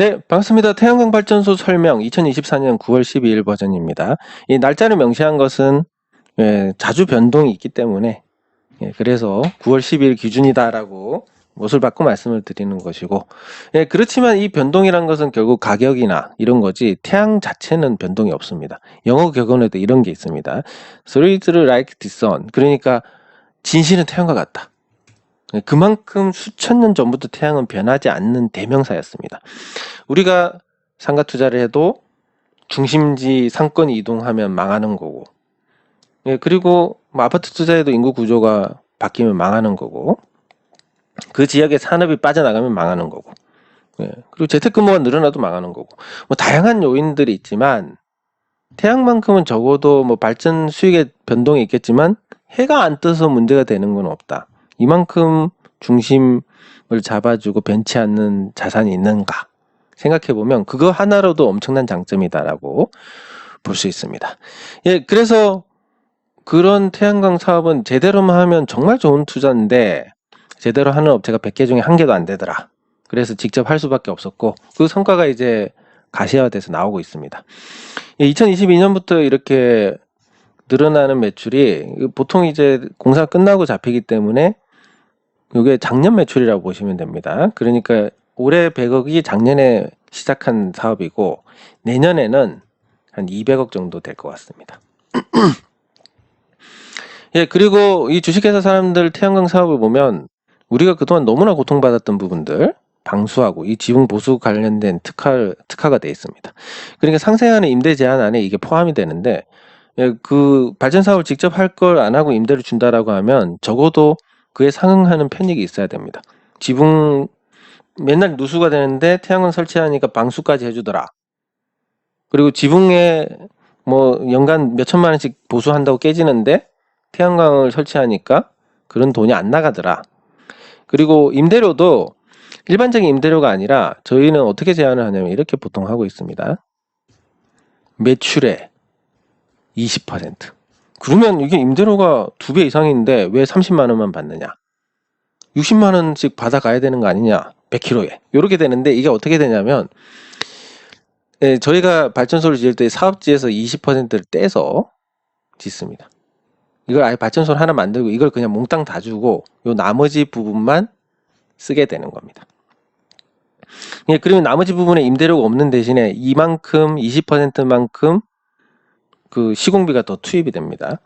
네, 반갑습니다. 태양광 발전소 설명 2024년 9월 12일 버전입니다. 이 날짜를 명시한 것은 예, 자주 변동이 있기 때문에 예, 그래서 9월 12일 기준이다라고 못을 받고 말씀을 드리는 것이고 예, 그렇지만 이 변동이란 것은 결국 가격이나 이런 거지 태양 자체는 변동이 없습니다. 영어 격언에도 이런 게 있습니다. Solid like the sun. 그러니까 진실은 태양과 같다. 예, 그만큼 수천 년 전부터 태양은 변하지 않는 대명사였습니다. 우리가 상가 투자를 해도 중심지 상권이 이동하면 망하는 거고, 예, 그리고 뭐 아파트 투자해도 인구 구조가 바뀌면 망하는 거고, 그 지역의 산업이 빠져나가면 망하는 거고, 예, 그리고 재택근무가 늘어나도 망하는 거고, 뭐 다양한 요인들이 있지만 태양만큼은 적어도 뭐 발전 수익의 변동이 있겠지만 해가 안 떠서 문제가 되는 건 없다. 이만큼 중심을 잡아주고 변치 않는 자산이 있는가 생각해 보면 그거 하나로도 엄청난 장점이다라고 볼 수 있습니다. 예, 그래서 그런 태양광 사업은 제대로만 하면 정말 좋은 투자인데 제대로 하는 업체가 100개 중에 한 개도 안 되더라. 그래서 직접 할 수밖에 없었고 그 성과가 이제 가시화돼서 나오고 있습니다. 2022년부터 이렇게 늘어나는 매출이 보통 이제 공사 끝나고 잡히기 때문에 이게 작년 매출이라고 보시면 됩니다. 그러니까 올해 100억이 작년에 시작한 사업이고 내년에는 한 200억 정도 될 것 같습니다. 예, 그리고 이 주식회사 사람들 태양광 사업을 보면 우리가 그동안 너무나 고통받았던 부분들 방수하고 이 지붕 보수 관련된 특화 특화가 돼 있습니다. 그러니까 상생하는 임대 제한 안에 이게 포함이 되는데 예, 그 발전 사업을 직접 할 걸 안 하고 임대를 준다라고 하면 적어도 그에 상응하는 편익이 있어야 됩니다. 지붕 맨날 누수가 되는데 태양광 설치하니까 방수까지 해주더라. 그리고 지붕에 뭐 연간 몇 천만 원씩 보수한다고 깨지는데 태양광을 설치하니까 그런 돈이 안 나가더라. 그리고 임대료도 일반적인 임대료가 아니라 저희는 어떻게 제한을 하냐면 이렇게 보통 하고 있습니다. 매출의 20%. 그러면 이게 임대료가 두 배 이상인데 왜 30만 원만 받느냐? 60만 원씩 받아가야 되는 거 아니냐? 100kg에. 이렇게 되는데 이게 어떻게 되냐면 예, 저희가 발전소를 지을 때 사업지에서 20%를 떼서 짓습니다. 이걸 아예 발전소를 하나 만들고 이걸 그냥 몽땅 다 주고 요 나머지 부분만 쓰게 되는 겁니다. 예, 그러면 나머지 부분에 임대료가 없는 대신에 이만큼 20%만큼 그 시공비가 더 투입이 됩니다.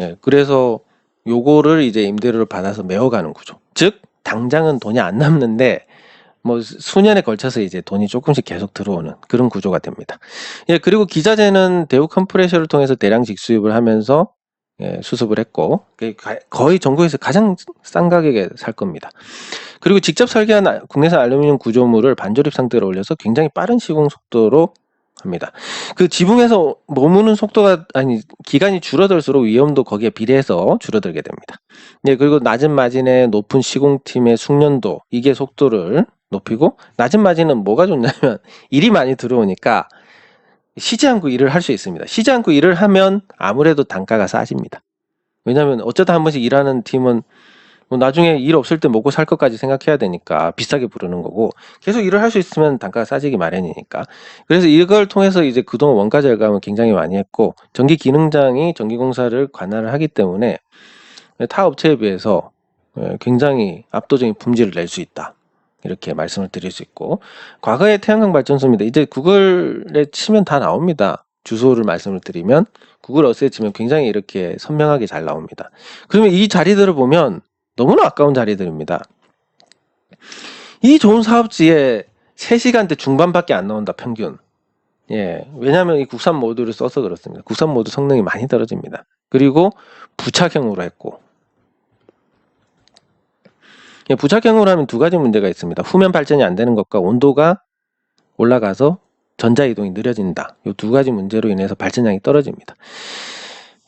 예, 그래서 요거를 이제 임대료를 받아서 메워가는 구조. 즉 당장은 돈이 안 남는데 뭐 수년에 걸쳐서 이제 돈이 조금씩 계속 들어오는 그런 구조가 됩니다. 예, 그리고 기자재는 대우 컴프레셔를 통해서 대량 직수입을 하면서 예, 수습을 했고 거의 전국에서 가장 싼 가격에 살 겁니다. 그리고 직접 설계한 국내산 알루미늄 구조물을 반조립 상태로 올려서 굉장히 빠른 시공 속도로 합니다. 그 지붕에서 머무는 속도가 아니 기간이 줄어들수록 위험도 거기에 비례해서 줄어들게 됩니다. 네, 그리고 낮은 마진에 높은 시공팀의 숙련도 이게 속도를 높이고 낮은 마진은 뭐가 좋냐면 일이 많이 들어오니까 쉬지 않고 일을 할 수 있습니다. 쉬지 않고 일을 하면 아무래도 단가가 싸집니다. 왜냐하면 어쩌다 한 번씩 일하는 팀은 뭐 나중에 일 없을 때 먹고 살 것까지 생각해야 되니까 비싸게 부르는 거고 계속 일을 할 수 있으면 단가가 싸지기 마련이니까 그래서 이걸 통해서 이제 그동안 원가 절감을 굉장히 많이 했고 전기 기능장이 전기 공사를 관할을 하기 때문에 타 업체에 비해서 예, 굉장히 압도적인 품질을 낼 수 있다. 이렇게 말씀을 드릴 수 있고 과거의 태양광 발전소입니다. 이제 구글에 치면 다 나옵니다. 주소를 말씀을 드리면 구글 어스에 치면 굉장히 이렇게 선명하게 잘 나옵니다. 그러면 이 자리들을 보면 너무나 아까운 자리들입니다. 이 좋은 사업지에 3시간대 중반밖에 안 나온다, 평균. 예. 왜냐하면 이 국산 모드를 써서 그렇습니다. 국산 모드 성능이 많이 떨어집니다. 그리고 부착형으로 했고. 예, 부착형으로 하면 두 가지 문제가 있습니다. 후면 발전이 안 되는 것과 온도가 올라가서 전자 이동이 느려진다. 이 두 가지 문제로 인해서 발전량이 떨어집니다.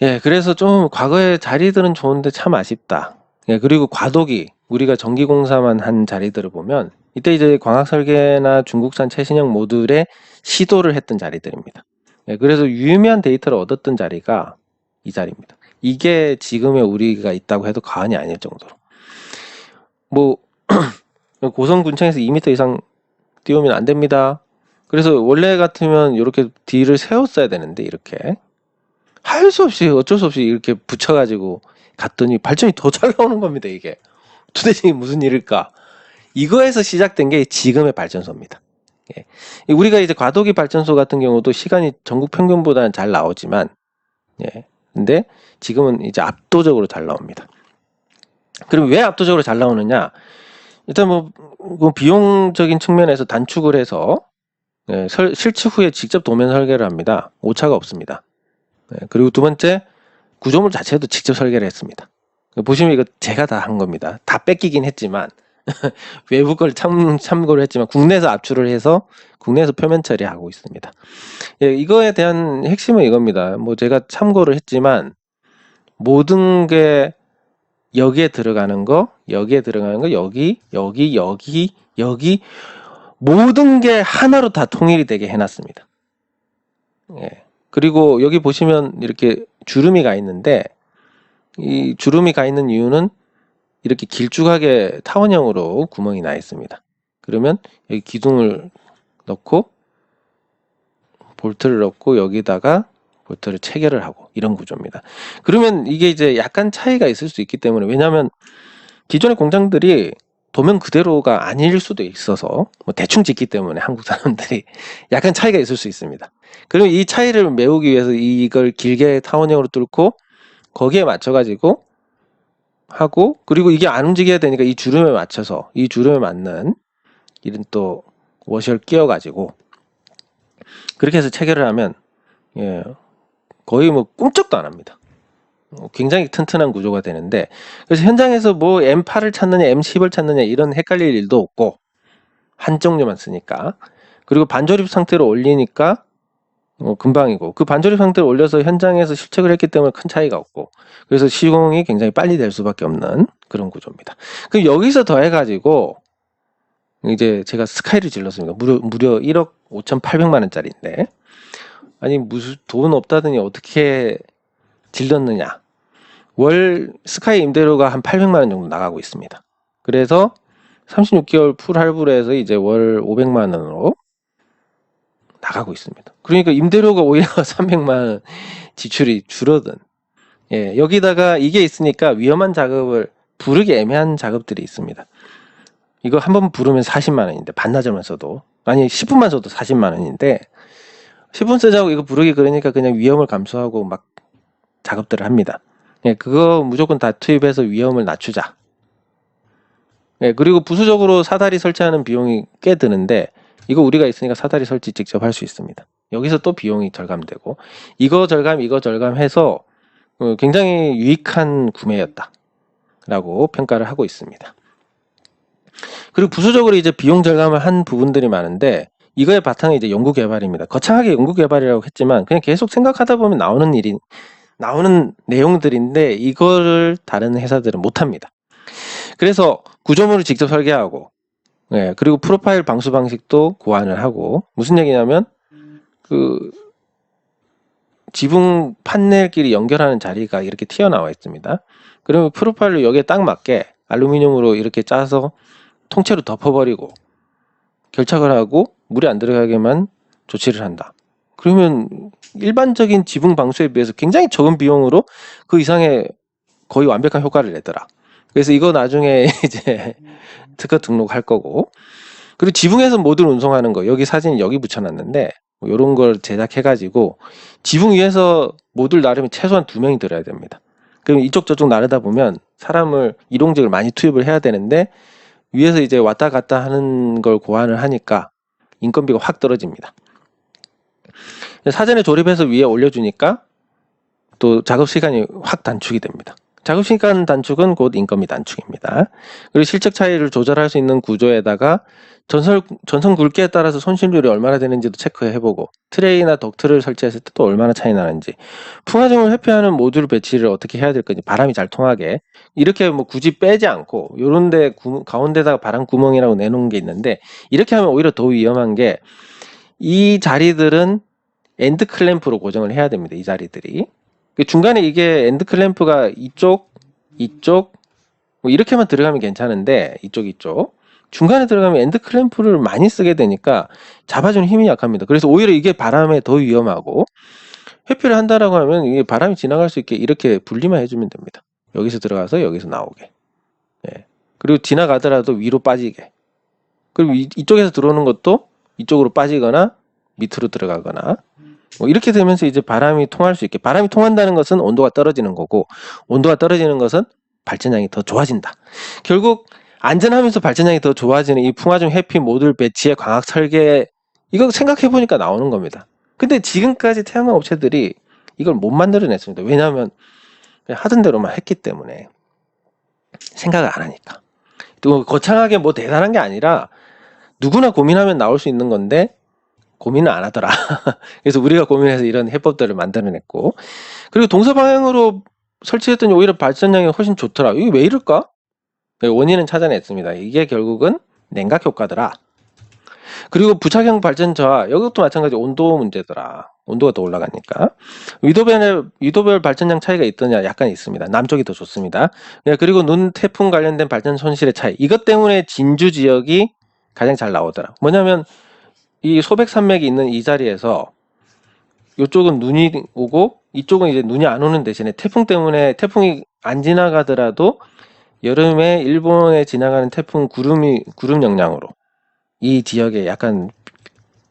예, 그래서 좀 과거의 자리들은 좋은데 참 아쉽다. 예, 그리고 과도기 우리가 전기공사만 한 자리들을 보면 이때 이제 광학 설계나 중국산 최신형 모듈에 시도를 했던 자리들입니다. 예, 그래서 유의미한 데이터를 얻었던 자리가 이 자리입니다. 이게 지금의 우리가 있다고 해도 과언이 아닐 정도로. 뭐 고성 군청에서 2m 이상 띄우면 안 됩니다. 그래서 원래 같으면 이렇게 D를 세웠어야 되는데 이렇게 할 수 없이 어쩔 수 없이 이렇게 붙여가지고 갔더니 발전이 더 잘 나오는 겁니다 이게 도대체 무슨 일일까 이거에서 시작된 게 지금의 발전소입니다 예. 우리가 이제 과도기 발전소 같은 경우도 시간이 전국 평균보다는 잘 나오지만 예. 근데 지금은 이제 압도적으로 잘 나옵니다 그럼 왜 압도적으로 잘 나오느냐 일단 뭐, 뭐 비용적인 측면에서 단축을 해서 예, 설- 실측 후에 직접 도면 설계를 합니다. 오차가 없습니다. 예, 그리고 두 번째 구조물 자체도 직접 설계를 했습니다. 보시면 이거 제가 다 한 겁니다. 다 뺏기긴 했지만 외부 걸 참, 참고를 했지만 국내에서 압출을 해서 국내에서 표면 처리하고 있습니다. 예, 이거에 대한 핵심은 이겁니다. 뭐 제가 참고를 했지만 모든 게 여기에 들어가는 거, 여기에 들어가는 거, 여기, 여기, 여기, 여기 모든 게 하나로 다 통일이 되게 해놨습니다. 예. 그리고 여기 보시면 이렇게 주름이 가 있는데 이 주름이 가 있는 이유는 이렇게 길쭉하게 타원형으로 구멍이 나 있습니다. 그러면 여기 기둥을 넣고 볼트를 넣고 여기다가 볼트를 체결을 하고 이런 구조입니다. 그러면 이게 이제 약간 차이가 있을 수 있기 때문에 왜냐하면 기존의 공장들이 도면 그대로가 아닐 수도 있어서 뭐 대충 짓기 때문에 한국 사람들이 약간 차이가 있을 수 있습니다. 그럼 이 차이를 메우기 위해서 이걸 길게 타원형으로 뚫고 거기에 맞춰가지고 하고 그리고 이게 안 움직여야 되니까 이 주름에 맞춰서 이 주름에 맞는 이런 또 워셔를 끼워가지고 그렇게 해서 체결을 하면 예 거의 뭐 꿈쩍도 안 합니다. 어, 굉장히 튼튼한 구조가 되는데 그래서 현장에서 뭐 M8을 찾느냐 M10을 찾느냐 이런 헷갈릴 일도 없고 한 종류만 쓰니까 그리고 반조립 상태로 올리니까 어, 금방이고 그 반조립 상태로 올려서 현장에서 실측을 했기 때문에 큰 차이가 없고 그래서 시공이 굉장히 빨리 될 수밖에 없는 그런 구조입니다. 그럼 여기서 더해가지고 이제 제가 스카이를 질렀습니다. 무려 무려 1억 5,800만 원짜리인데 아니 무슨 돈 없다더니 어떻게 질렀느냐? 월 스카이 임대료가 한 800만 원 정도 나가고 있습니다. 그래서 36개월 풀 할부로 해서 이제 월 500만 원으로 나가고 있습니다. 그러니까 임대료가 오히려 300만 원 지출이 줄어든. 예, 여기다가 이게 있으니까 위험한 작업을 부르기 애매한 작업들이 있습니다. 이거 한 번 부르면 40만 원인데 반나절만 써도 아니 10분만 써도 40만 원인데 10분 쓰자고 이거 부르기 그러니까 그냥 위험을 감수하고 막 작업들을 합니다. 예, 그거 무조건 다 투입해서 위험을 낮추자. 예, 그리고 부수적으로 사다리 설치하는 비용이 꽤 드는데 이거 우리가 있으니까 사다리 설치 직접 할 수 있습니다. 여기서 또 비용이 절감되고 이거 절감 이거 절감해서 어, 굉장히 유익한 구매였다라고 평가를 하고 있습니다. 그리고 부수적으로 이제 비용 절감을 한 부분들이 많은데 이거의 바탕이 이제 연구 개발입니다. 거창하게 연구 개발이라고 했지만 그냥 계속 생각하다 보면 나오는 일이 나오는 내용들인데 이거를 다른 회사들은 못합니다. 그래서 구조물을 직접 설계하고 예, 그리고 프로파일 방수 방식도 고안을 하고 무슨 얘기냐면 그 지붕 판넬끼리 연결하는 자리가 이렇게 튀어나와 있습니다. 그러면 프로파일로 여기에 딱 맞게 알루미늄으로 이렇게 짜서 통째로 덮어버리고 결착을 하고 물이 안 들어가게만 조치를 한다. 그러면 일반적인 지붕 방수에 비해서 굉장히 적은 비용으로 그 이상의 거의 완벽한 효과를 내더라. 그래서 이거 나중에 이제 특허 등록할 거고 그리고 지붕에서 모듈 운송하는 거 여기 사진 여기 붙여놨는데 뭐 이런 걸 제작해가지고 지붕 위에서 모듈 나르면 최소한 두 명이 들어야 됩니다. 그럼 이쪽 저쪽 나르다 보면 사람을 이동직을 많이 투입을 해야 되는데 위에서 이제 왔다 갔다 하는 걸 고안을 하니까 인건비가 확 떨어집니다. 사전에 조립해서 위에 올려주니까 또 작업 시간이 확 단축이 됩니다. 작업 시간 단축은 곧 인건비 단축입니다. 그리고 실적 차이를 조절할 수 있는 구조에다가 전선, 전선 굵기에 따라서 손실률이 얼마나 되는지도 체크해보고 트레이나 덕트를 설치했을 때 또 얼마나 차이 나는지 풍화정을 회피하는 모듈 배치를 어떻게 해야 될 건지 바람이 잘 통하게 이렇게 뭐 굳이 빼지 않고 요런데 구- 가운데다가 바람 구멍이라고 내놓은 게 있는데 이렇게 하면 오히려 더 위험한 게 이 자리들은 엔드 클램프로 고정을 해야 됩니다. 이 자리들이 그 중간에 이게 엔드 클램프가 이쪽 이쪽 뭐 이렇게만 들어가면 괜찮은데 이쪽 이쪽 중간에 들어가면 엔드 클램프를 많이 쓰게 되니까 잡아주는 힘이 약합니다. 그래서 오히려 이게 바람에 더 위험하고 회피를 한다라고 하면 이게 바람이 지나갈 수 있게 이렇게 분리만 해주면 됩니다. 여기서 들어가서 여기서 나오게. 예. 그리고 지나가더라도 위로 빠지게. 그리고 이, 이쪽에서 들어오는 것도 이쪽으로 빠지거나 밑으로 들어가거나 뭐 이렇게 되면서 이제 바람이 통할 수 있게. 바람이 통한다는 것은 온도가 떨어지는 거고 온도가 떨어지는 것은 발전량이 더 좋아진다. 결국 안전하면서 발전량이 더 좋아지는 이 풍화중 해피 모듈 배치의 광학 설계 이거 생각해 보니까 나오는 겁니다. 근데 지금까지 태양광 업체들이 이걸 못 만들어냈습니다. 왜냐하면 하던 대로만 했기 때문에 생각을 안 하니까. 또 거창하게 뭐 대단한 게 아니라 누구나 고민하면 나올 수 있는 건데 고민을 안 하더라. 그래서 우리가 고민해서 이런 해법들을 만들어냈고 그리고 동서 방향으로 설치했더니 오히려 발전량이 훨씬 좋더라. 이게 왜 이럴까? 그 원인은 찾아냈습니다. 이게 결국은 냉각 효과더라. 그리고 부착형 발전 저하 이것도 마찬가지 온도 문제더라. 온도가 더 올라가니까 위도별 위도별 발전량 차이가 있더냐 약간 있습니다. 남쪽이 더 좋습니다. 네, 그리고 눈 태풍 관련된 발전 손실의 차이 이것 때문에 진주 지역이 가장 잘 나오더라. 뭐냐면 이 소백 산맥이 있는 이 자리에서 이쪽은 눈이 오고 이쪽은 이제 눈이 안 오는 대신에 태풍 때문에 태풍이 안 지나가더라도 여름에 일본에 지나가는 태풍 구름이 구름 영향으로 이 지역에 약간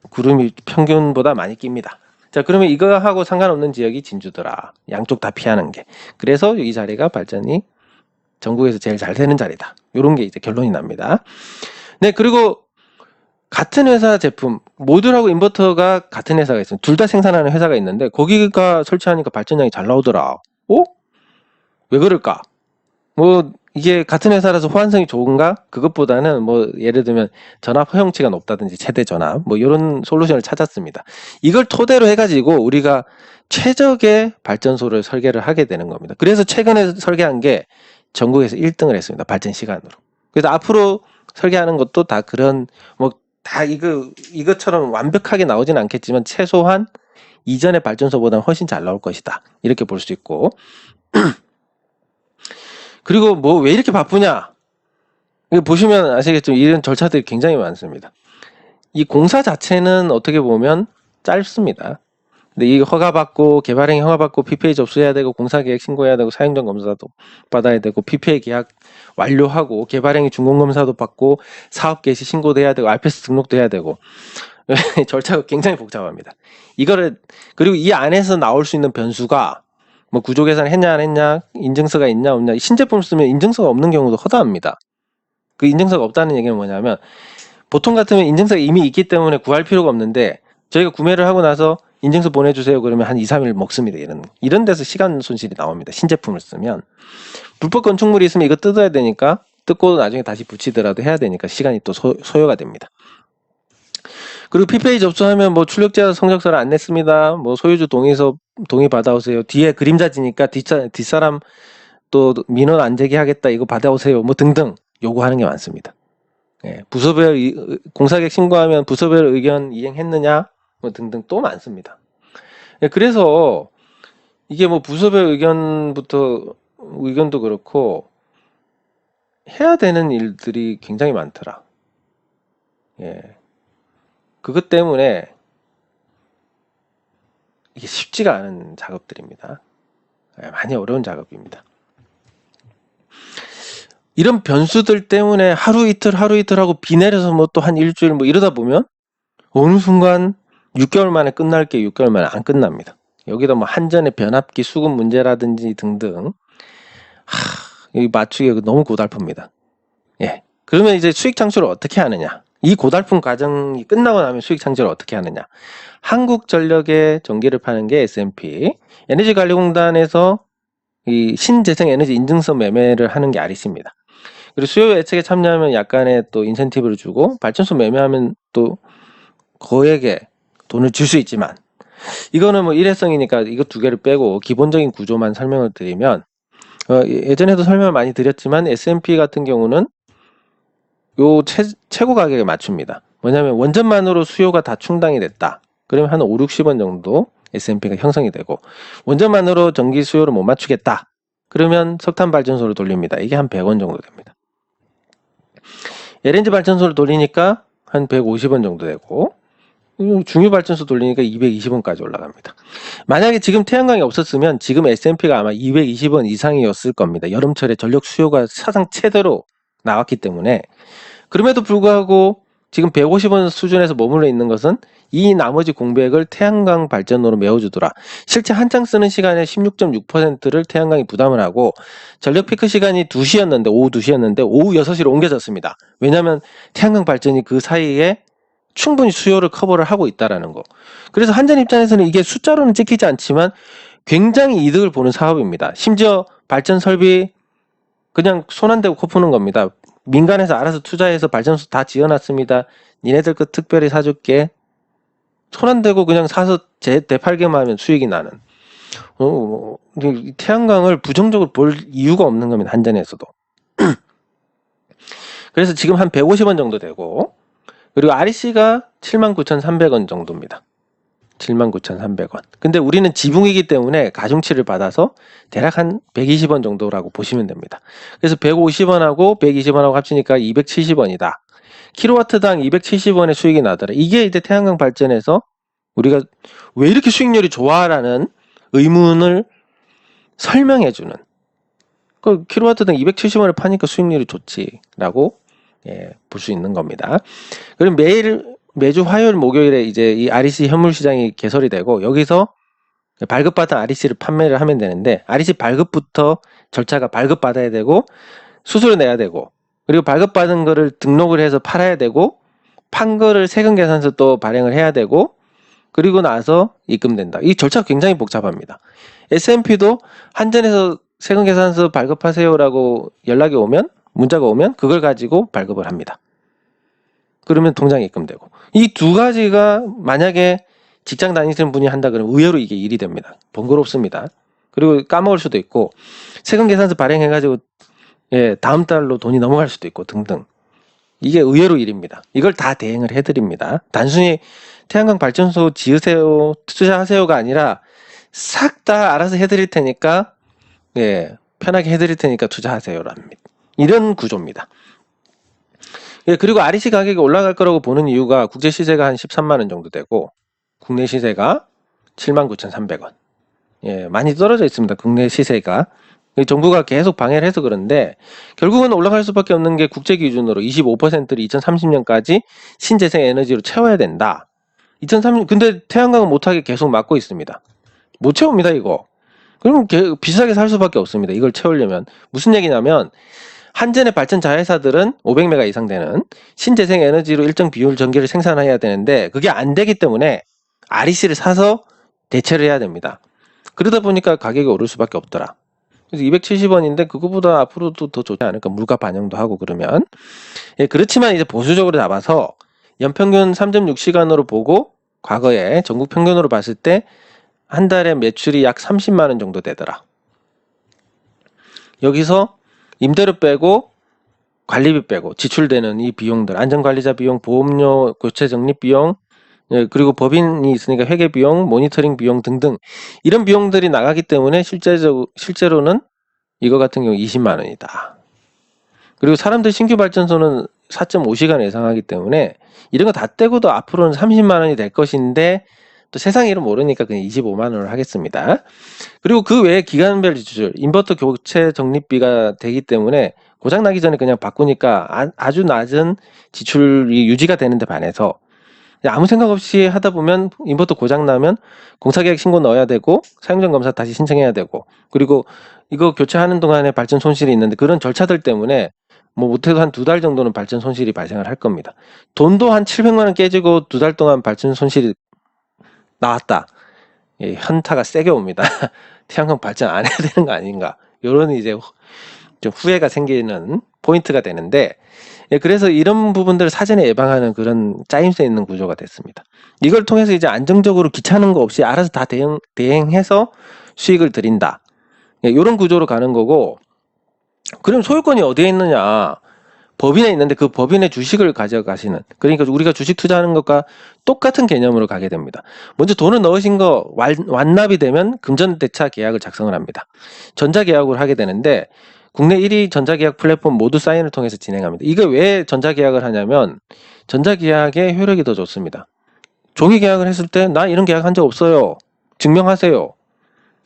구름이 평균보다 많이 낍니다. 자, 그러면 이거하고 상관없는 지역이 진주더라. 양쪽 다 피하는 게. 그래서 이 자리가 발전이 전국에서 제일 잘 되는 자리다. 요런 게 이제 결론이 납니다. 네, 그리고 같은 회사 제품, 모듈하고 인버터가 같은 회사가 있어요. 둘 다 생산하는 회사가 있는데, 거기가 설치하니까 발전량이 잘 나오더라. 어? 왜 그럴까? 뭐, 이게 같은 회사라서 호환성이 좋은가? 그것보다는 뭐, 예를 들면 전압 허용치가 높다든지 최대 전압, 뭐, 이런 솔루션을 찾았습니다. 이걸 토대로 해가지고 우리가 최적의 발전소를 설계를 하게 되는 겁니다. 그래서 최근에 설계한 게 전국에서 1등을 했습니다. 발전 시간으로. 그래서 앞으로 설계하는 것도 다 그런, 뭐, 다 이거, 이것처럼 완벽하게 나오진 않겠지만 최소한 이전의 발전소보다는 훨씬 잘 나올 것이다. 이렇게 볼 수 있고. 그리고 뭐 왜 이렇게 바쁘냐? 보시면 아시겠지만 이런 절차들이 굉장히 많습니다. 이 공사 자체는 어떻게 보면 짧습니다. 근데 이 허가받고 개발행 허가받고 PPA 접수해야 되고 공사계획 신고해야 되고 사용전 검사도 받아야 되고 PPA 계약 완료하고 개발행위 준공 검사도 받고 사업 개시 신고도 해야 되고 RPS 등록도 해야 되고 절차가 굉장히 복잡합니다. 이거를 그리고 이 안에서 나올 수 있는 변수가 뭐 구조 계산 했냐 안 했냐 인증서가 있냐 없냐 신제품 쓰면 인증서가 없는 경우도 허다합니다. 그 인증서가 없다는 얘기는 뭐냐면 보통 같으면 인증서가 이미 있기 때문에 구할 필요가 없는데 저희가 구매를 하고 나서 인증서 보내주세요 그러면 한 2, 3일 먹습니다. 이런 이런 데서 시간 손실이 나옵니다. 신제품을 쓰면 불법 건축물이 있으면 이거 뜯어야 되니까 뜯고 나중에 다시 붙이더라도 해야 되니까 시간이 또 소, 소요가 됩니다. 그리고 PPA 접수하면 뭐 출력자 성적서를 안 냈습니다. 뭐 소유주 동의서 동의 받아오세요. 뒤에 그림자지니까 뒷사, 뒷사람 또 민원 안 제기하겠다 이거 받아오세요. 뭐 등등 요구하는 게 많습니다. 예, 부서별 이- 공사객 신고하면 부서별 의견 이행했느냐 뭐 등등 또 많습니다. 예, 그래서 이게 뭐 부서별 의견부터 의견도 그렇고 해야 되는 일들이 굉장히 많더라. 예. 그것 때문에 이게 쉽지가 않은 작업들입니다. 예, 많이 어려운 작업입니다. 이런 변수들 때문에 하루 이틀 하루 이틀 하고 비 내려서 뭐 또 한 일주일 뭐 이러다 보면 어느 순간 6개월 만에 끝날 게 6개월 만에 안 끝납니다. 여기다 뭐 한전의 변압기 수급 문제라든지 등등 하, 이 맞추기가 너무 고달픕니다. 예. 그러면 이제 수익 창출을 어떻게 하느냐? 이 고달픈 과정이 끝나고 나면 수익 창출을 어떻게 하느냐? 한국전력의 전기를 파는 게 S&P, 에너지관리공단에서 이 신재생 에너지 인증서 매매를 하는 게 아리스입니다. 그리고 수요 예측에 참여하면 약간의 또 인센티브를 주고 발전소 매매하면 또 거액의 돈을 줄 수 있지만 이거는 뭐 일회성이니까 이거 두 개를 빼고 기본적인 구조만 설명을 드리면 어, 예- 예전에도 설명을 많이 드렸지만 S&P 같은 경우는 요 최, 최고 가격에 맞춥니다. 뭐냐면 원전만으로 수요가 다 충당이 됐다. 그러면 한 5, 60원 정도 S&P가 형성이 되고 원전만으로 전기 수요를 못 맞추겠다. 그러면 석탄 발전소를 돌립니다. 이게 한 100원 정도 됩니다. LNG 발전소를 돌리니까 한 150원 정도 되고 음, 중유 발전소 돌리니까 220원까지 올라갑니다. 만약에 지금 태양광이 없었으면 지금 S&P가 아마 220원 이상이었을 겁니다. 여름철에 전력 수요가 사상 최대로 나왔기 때문에 그럼에도 불구하고 지금 150원 수준에서 머물러 있는 것은 이 나머지 공백을 태양광 발전으로 메워주더라. 실제 한창 쓰는 시간의 16.6%를 태양광이 부담을 하고 전력 피크 시간이 2시였는데 오후 2시였는데 오후 6시로 옮겨졌습니다. 왜냐하면 태양광 발전이 그 사이에 충분히 수요를 커버를 하고 있다라는 거. 그래서 한전 입장에서는 이게 숫자로는 찍히지 않지만 굉장히 이득을 보는 사업입니다. 심지어 발전 설비 그냥 손 안 대고 코 푸는 겁니다. 민간에서 알아서 투자해서 발전소 다 지어놨습니다. 니네들 거 특별히 사줄게. 손 안 대고 그냥 사서 재 대팔게만 하면 수익이 나는. 어, 이 태양광을 부정적으로 볼 이유가 없는 겁니다. 한전에서도. 그래서 지금 한 150원 정도 되고 그리고 REC가 79,300원 정도입니다. 79,300원. 근데 우리는 지붕이기 때문에 가중치를 받아서 대략 한 120원 정도라고 보시면 됩니다. 그래서 150원하고 120원하고 합치니까 270원이다. 킬로와트당 270원의 수익이 나더라. 이게 이제 태양광 발전에서 우리가 왜 이렇게 수익률이 좋아라는 의문을 설명해주는. 그 킬로와트당 270원을 파니까 수익률이 좋지라고 예, 볼 수 있는 겁니다. 그럼 매일 매주 화요일 목요일에 이제 이 REC 현물 시장이 개설이 되고 여기서 발급받은 REC를 판매를 하면 되는데 REC 발급부터 절차가 발급받아야 되고 수수료 내야 되고 그리고 발급받은 거를 등록을 해서 팔아야 되고 판 거를 세금 계산서 또 발행을 해야 되고 그리고 나서 입금된다. 이 절차가 굉장히 복잡합니다. S&P도 한전에서 세금 계산서 발급하세요라고 연락이 오면 문자가 오면 그걸 가지고 발급을 합니다. 그러면 통장에 입금되고 이 두 가지가 만약에 직장 다니시는 분이 한다 그러면 의외로 이게 일이 됩니다. 번거롭습니다. 그리고 까먹을 수도 있고 세금 계산서 발행해 가지고 예, 다음 달로 돈이 넘어갈 수도 있고 등등. 이게 의외로 일입니다. 이걸 다 대행을 해 드립니다. 단순히 태양광 발전소 지으세요, 투자하세요가 아니라 싹 다 알아서 해 드릴 테니까 예, 편하게 해 드릴 테니까 투자하세요랍니다. 이런 구조입니다. 예, 그리고 REC 가격이 올라갈 거라고 보는 이유가 국제 시세가 한 13만 원 정도 되고 국내 시세가 79,300원. 예, 많이 떨어져 있습니다. 국내 시세가. 이 정부가 계속 방해를 해서 그런데 결국은 올라갈 수밖에 없는 게 국제 기준으로 25%를 2030년까지 신재생 에너지로 채워야 된다. 2030 근데 태양광은 못하게 계속 막고 있습니다. 못 채웁니다 이거. 그러면 개- 비싸게 살 수밖에 없습니다. 이걸 채우려면 무슨 얘기냐면 한전의 발전 자회사들은 500메가 이상 되는 신재생 에너지로 일정 비율 전기를 생산해야 되는데 그게 안 되기 때문에 REC를 사서 대체를 해야 됩니다. 그러다 보니까 가격이 오를 수밖에 없더라. 그래서 270원인데 그거보다 앞으로도 더 좋지 않을까 물가 반영도 하고 그러면 예, 그렇지만 이제 보수적으로 잡아서 연평균 3.6시간으로 보고 과거에 전국 평균으로 봤을 때 한 달에 매출이 약 30만 원 정도 되더라. 여기서 임대료 빼고 관리비 빼고 지출되는 이 비용들 안전관리자 비용, 보험료 교체 적립 비용, 예, 그리고 법인이 있으니까 회계 비용, 모니터링 비용 등등 이런 비용들이 나가기 때문에 실제적 실제로는 이거 같은 경우 20만 원이다. 그리고 사람들 신규 발전소는 4.5시간 예상하기 때문에 이런 거 다 떼고도 앞으로는 30만 원이 될 것인데 또 세상 일은 모르니까 그냥 25만 원을 하겠습니다. 그리고 그 외에 기간별 지출, 인버터 교체 적립비가 되기 때문에 고장 나기 전에 그냥 바꾸니까 아, 주 낮은 지출이 유지가 되는데 반해서 아무 생각 없이 하다 보면 인버터 고장 나면 공사계약 신고 넣어야 되고 사용전 검사 다시 신청해야 되고 그리고 이거 교체하는 동안에 발전 손실이 있는데 그런 절차들 때문에 뭐 못해도 한 두 달 정도는 발전 손실이 발생을 할 겁니다. 돈도 한 700만 원 깨지고 두 달 동안 발전 손실이 나왔다. 예, 현타가 세게 옵니다. 태양광 발전 안 해야 되는 거 아닌가. 요런 이제 후- 좀 후회가 생기는 포인트가 되는데 예, 그래서 이런 부분들을 사전에 예방하는 그런 짜임새 있는 구조가 됐습니다. 이걸 통해서 이제 안정적으로 귀찮은 거 없이 알아서 다 대응, 대행해서 수익을 드린다. 예, 이런 구조로 가는 거고, 그럼 소유권이 어디에 있느냐? 법인에 있는데 그 법인의 주식을 가져가시는, 그러니까 우리가 주식 투자하는 것과 똑같은 개념으로 가게 됩니다. 먼저 돈을 넣으신 거 완, 완납이 되면 금전대차 계약을 작성을 합니다. 전자계약을 하게 되는데, 국내 1위 전자계약 플랫폼 모두 사인을 통해서 진행합니다. 이게 왜 전자계약을 하냐면 전자계약의 효력이 더 좋습니다. 종이 계약을 했을 때 나 이런 계약 한 적 없어요. 증명하세요.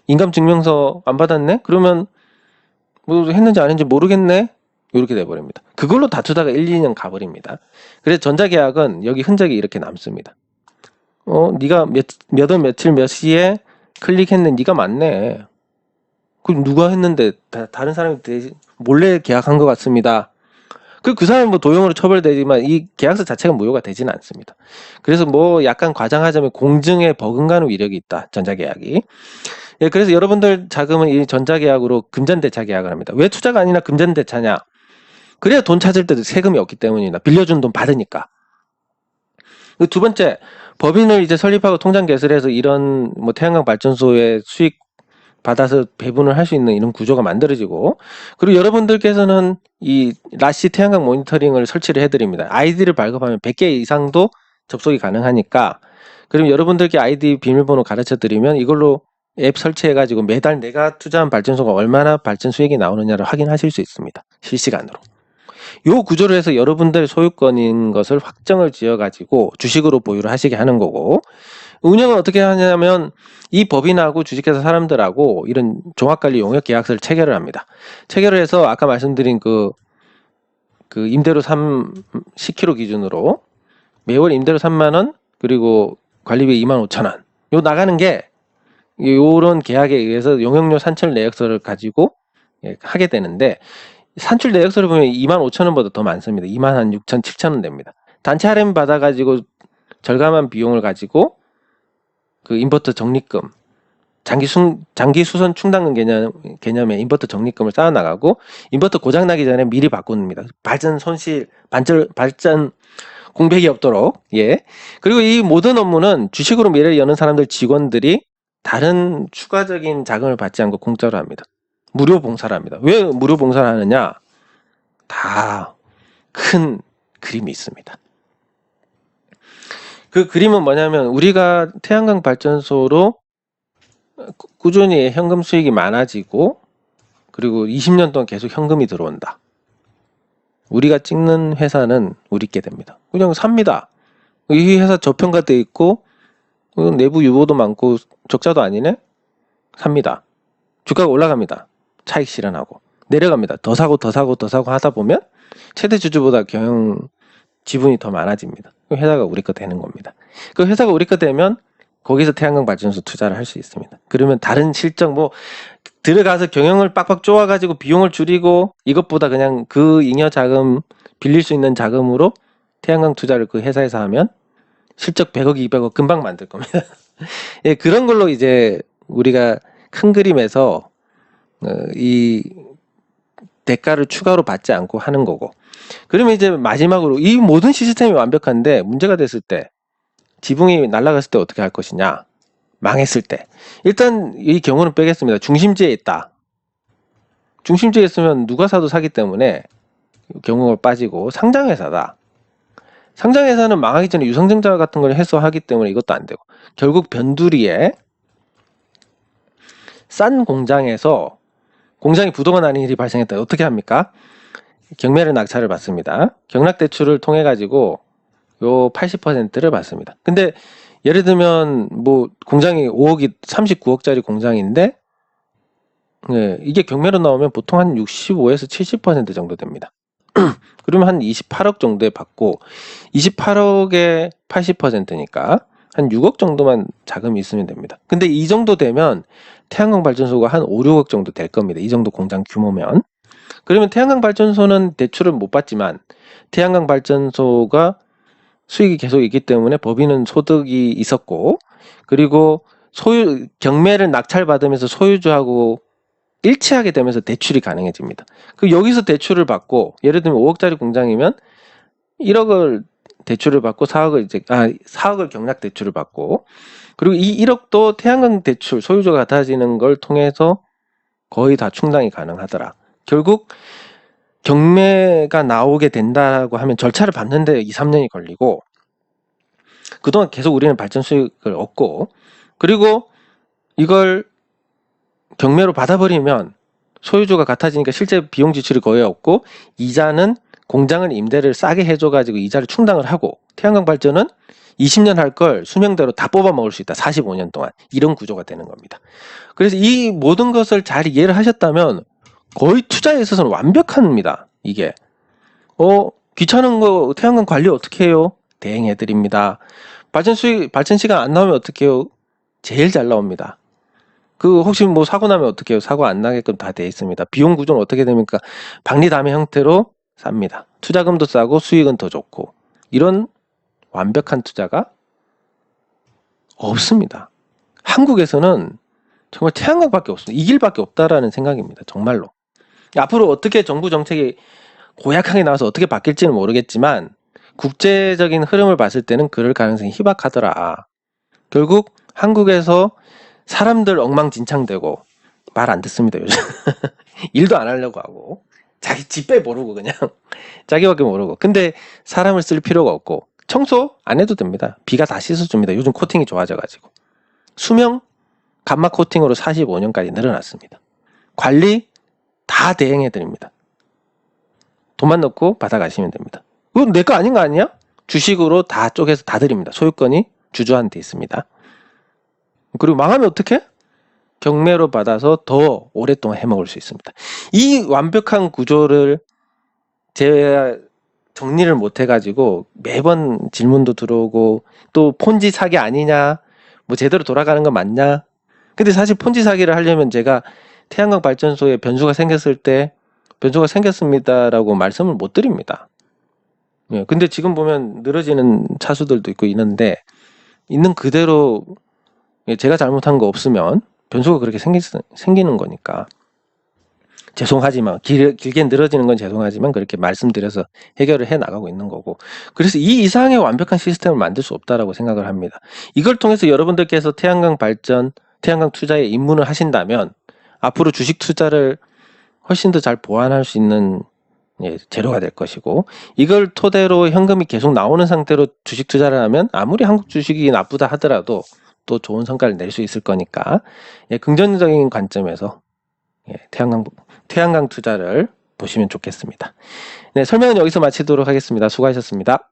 인감 증명서 안 받았네? 그러면 뭐 했는지 안 했는지 모르겠네? 이렇게 돼버립니다. 그걸로 다투다가 1, 2년 가버립니다. 그래서 전자계약은 여기 흔적이 이렇게 남습니다. 어, 네가 몇, 몇월 며칠 몇 시에 클릭했네. 네가 맞네. 그럼 누가 했는데 다, 른 사람이 대- 몰래 계약한 것 같습니다. 그, 그 사람은 뭐 도용으로 처벌되지만 이 계약서 자체가 무효가 되지는 않습니다. 그래서 뭐 약간 과장하자면 공증에 버금가는 위력이 있다. 전자계약이. 예, 그래서 여러분들 자금은 이 전자계약으로 금전대차 계약을 합니다. 왜 투자가 아니라 금전대차냐? 그래야 돈 찾을 때도 세금이 없기 때문이다. 빌려준 돈 받으니까. 그두 번째, 법인을 이제 설립하고 통장 개설해서 이런 뭐 태양광 발전소의 수익 받아서 배분을 할 수 있는 이런 구조가 만들어지고 그리고 여러분들께서는 이 라시 태양광 모니터링을 설치를 해드립니다. 아이디를 발급하면 100개 이상도 접속이 가능하니까 그럼 여러분들께 아이디 비밀번호 가르쳐 드리면 이걸로 앱 설치해가지고 매달 내가 투자한 발전소가 얼마나 발전 수익이 나오느냐를 확인하실 수 있습니다. 실시간으로. 요 구조로 해서 여러분들 소유권인 것을 확정을 지어가지고 주식으로 보유를 하시게 하는 거고 운영은 어떻게 하냐면 이 법인하고 주식회사 사람들하고 이런 종합관리 용역 계약서를 체결을 합니다. 체결을 해서 아까 말씀드린 그, 그 임대료 3, 10kg 기준으로 매월 임대료 3만원 그리고 관리비 2만 5천원 요 나가는 게 요런 계약에 의해서 용역료 산출 내역서를 가지고 예, 하게 되는데 산출 내역서를 보면 2만 5천 원보다 더 많습니다. 2만 한 6천, 7천 원 됩니다. 단체 할인 받아가지고 절감한 비용을 가지고 그 인버터 적립금, 장기 수, 장기 수선 충당금 개념, 개념의 인버터 적립금을 쌓아 나가고 인버터 고장 나기 전에 미리 바꿉니다. 발전 손실, 반절, 발전 공백이 없도록 예. 그리고 이 모든 업무는 주식으로 미래를 여는 사람들 직원들이 다른 추가적인 자금을 받지 않고 공짜로 합니다. 무료 봉사를 합니다. 왜 무료 봉사를 하느냐? 다 큰 그림이 있습니다. 그 그림은 뭐냐면 우리가 태양광 발전소로 꾸- 꾸준히 현금 수익이 많아지고 그리고 20년 동안 계속 현금이 들어온다. 우리가 찍는 회사는 우리께 됩니다. 그냥 삽니다. 이 회사 저평가돼 있고 어, 내부 유보도 많고 적자도 아니네? 삽니다. 주가가 올라갑니다. 차익 실현하고 내려갑니다. 더 사고 더 사고 더 사고 하다 보면 최대 주주보다 경영 지분이 더 많아집니다. 그럼 회사가 우리 거 되는 겁니다. 그 회사가 우리 거 되면 거기서 태양광 발전소 투자를 할 수 있습니다. 그러면 다른 실적 뭐 들어가서 경영을 빡빡 쪼아가지고 비용을 줄이고 이것보다 그냥 그 잉여 자금 빌릴 수 있는 자금으로 태양광 투자를 그 회사에서 하면 실적 100억, 200억 금방 만들 겁니다. 예, 그런 걸로 이제 우리가 큰 그림에서 어, 이 대가를 추가로 받지 않고 하는 거고. 그러면 이제 마지막으로 이 모든 시스템이 완벽한데 문제가 됐을 때 지붕이 날아갔을 때 어떻게 할 것이냐? 망했을 때. 일단 이 경우는 빼겠습니다. 중심지에 있다. 중심지에 있으면 누가 사도 사기 때문에 경우가 빠지고 상장회사다. 상장회사는 망하기 전에 유상증자 같은 걸 해서 하기 때문에 이것도 안 되고 결국 변두리에 싼 공장에서 공장이 부도가 나는 일이 발생했다. 어떻게 합니까? 경매를 낙찰을 받습니다. 경락 대출을 통해 가지고 요 80%를 받습니다. 근데 예를 들면 뭐 공장이 5억이 39억짜리 공장인데 네, 이게 경매로 나오면 보통 한 65에서 70% 정도 됩니다. 그러면 한 28억 정도에 받고 28억에 80%니까 한 6억 정도만 자금이 있으면 됩니다. 근데 이 정도 되면 태양광 발전소가 한 5, 6억 정도 될 겁니다. 이 정도 공장 규모면. 그러면 태양광 발전소는 대출을 못 받지만 태양광 발전소가 수익이 계속 있기 때문에 법인은 소득이 있었고 그리고 소유 경매를 낙찰 받으면서 소유주하고 일치하게 되면서 대출이 가능해집니다. 그 여기서 대출을 받고 예를 들면 5억짜리 공장이면 1억을 대출을 받고 4억을 이제 아 4억을 경락 대출을 받고 그리고 이 1억도 태양광 대출 소유주가 같아지는 걸 통해서 거의 다 충당이 가능하더라. 결국 경매가 나오게 된다고 하면 절차를 밟는데 2, 3년이 걸리고 그동안 계속 우리는 발전 수익을 얻고 그리고 이걸 경매로 받아버리면 소유주가 같아지니까 실제 비용 지출이 거의 없고 이자는 공장을 임대를 싸게 해줘가지고 이자를 충당을 하고 태양광 발전은 20년 할 걸 수명대로 다 뽑아 먹을 수 있다. 45년 동안 이런 구조가 되는 겁니다. 그래서 이 모든 것을 잘 이해를 하셨다면 거의 투자에 있어서는 완벽합니다. 이게 어 귀찮은 거 태양광 관리 어떻게 해요? 대행해 드립니다. 발전 수익 발전 시간 안 나오면 어떻게 해요? 제일 잘 나옵니다. 그 혹시 뭐 사고 나면 어떻게 해요? 사고 안 나게끔 다 돼 있습니다. 비용 구조는 어떻게 됩니까? 박리담의 형태로 쌉니다. 투자금도 싸고 수익은 더 좋고 이런 완벽한 투자가 없습니다. 한국에서는 정말 태양광밖에 없습니다. 이 길밖에 없다라는 생각입니다. 정말로. 앞으로 어떻게 정부 정책이 고약하게 나와서 어떻게 바뀔지는 모르겠지만 국제적인 흐름을 봤을 때는 그럴 가능성이 희박하더라. 결국 한국에서 사람들 엉망진창되고 말 안 듣습니다 요즘 일도 안 하려고 하고 자기 집배 모르고 그냥 자기밖에 모르고. 근데 사람을 쓸 필요가 없고 청소 안 해도 됩니다. 비가 다 씻어줍니다. 요즘 코팅이 좋아져가지고. 수명 감마 코팅으로 45년까지 늘어났습니다. 관리 다 대행해 드립니다. 돈만 넣고 받아가시면 됩니다. 그건 내 거 아닌 거 아니야? 주식으로 다 쪼개서 다 드립니다. 소유권이 주주한테 있습니다. 그리고 망하면 어떻게? 경매로 받아서 더 오랫동안 해먹을 수 있습니다. 이 완벽한 구조를 제가 정리를 못 해가지고 매번 질문도 들어오고 또 폰지 사기 아니냐, 뭐 제대로 돌아가는 거 맞냐? 근데 사실 폰지 사기를 하려면 제가 태양광 발전소에 변수가 생겼을 때 변수가 생겼습니다라고 말씀을 못 드립니다. 예, 근데 지금 보면 늘어지는 차수들도 있고 있는데 있는 그대로 예, 제가 잘못한 거 없으면 변수가 그렇게 생기, 생기는 거니까 죄송하지만 길, 길게 늘어지는 건 죄송하지만 그렇게 말씀드려서 해결을 해 나가고 있는 거고 그래서 이 이상의 완벽한 시스템을 만들 수 없다라고 생각을 합니다. 이걸 통해서 여러분들께서 태양광 발전, 태양광 투자에 입문을 하신다면 앞으로 주식 투자를 훨씬 더 잘 보완할 수 있는 예, 재료가 될 것이고 이걸 토대로 현금이 계속 나오는 상태로 주식 투자를 하면 아무리 한국 주식이 나쁘다 하더라도 또 좋은 성과를 낼 수 있을 거니까 예, 긍정적인 관점에서 예, 태양광 태양광 투자를 보시면 좋겠습니다. 네, 설명은 여기서 마치도록 하겠습니다. 수고하셨습니다.